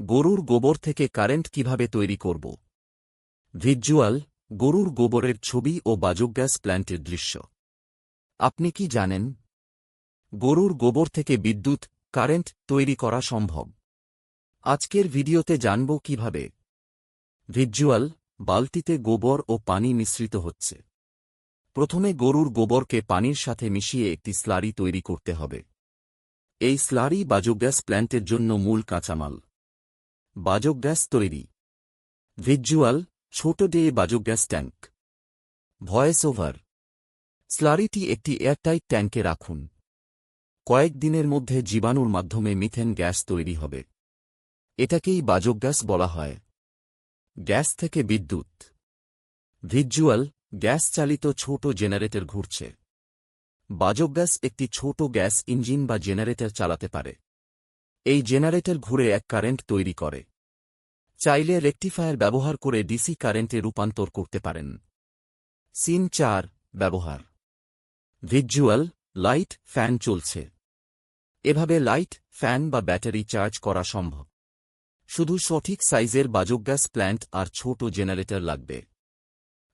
গরুর গোবর থেকে কারেন্ট কীভাবে তৈরি করব? ভিজ্যুয়াল, গরুর গোবরের ছবি ও বায়োগ্যাস প্ল্যান্টের দৃশ্য। আপনি কি জানেন? গরুর গোবর থেকে বিদ্যুৎ, কারেন্ট তৈরি করা সম্ভব। আজকের ভিডিওতে জানব কীভাবে ভিজ্যুয়াল, বালতিতে গোবর ও পানি মিশ্রিত হচ্ছে। প্রথমে গরুর গোবরকে পানির সাথে মিশিয়ে একটি স্লারি তৈরি করতে হবে। এই স্লারি বায়োগ্যাস প্ল্যান্টের জন্য মূল কাঁচামাল। বায়োগ্যাস তৈরি। ভিজ্যুয়াল, ছোট ডে বায়োগ্যাস ট্যাঙ্ক। Voice over. স্লারিটি একটি এয়ারটাইট ট্যাঙ্কে রাখুন। কয়েক দিনের মধ্যে জীবাণুর মাধ্যমে মিথেন গ্যাস তৈরি হবে। এটাকেই বায়োগ্যাস বলা হয়। গ্যাস থেকে বিদ্যুৎ। ভিজ্যুয়াল, গ্যাস চালিত ছোট জেনারেটর ঘুরছে। বায়োগ্যাস একটি ছোট গ্যাস ইঞ্জিন বা জেনারেটর চালাতে পারে। এই জেনারেটর ঘুরে এক কারেন্ট তৈরি করে। চাইলে রেকটিফায়ার ব্যবহার করে ডিসি কারেন্টে রূপান্তর করতে পারেন। সিন চার, ব্যবহার। ভিজ্যুয়াল, লাইট, ফ্যান চলছে। এভাবে লাইট, ফ্যান বা ব্যাটারি চার্জ করা সম্ভব। শুধু সঠিক সাইজের বায়োগ্যাস প্ল্যান্ট আর ছোট জেনারেটর লাগবে।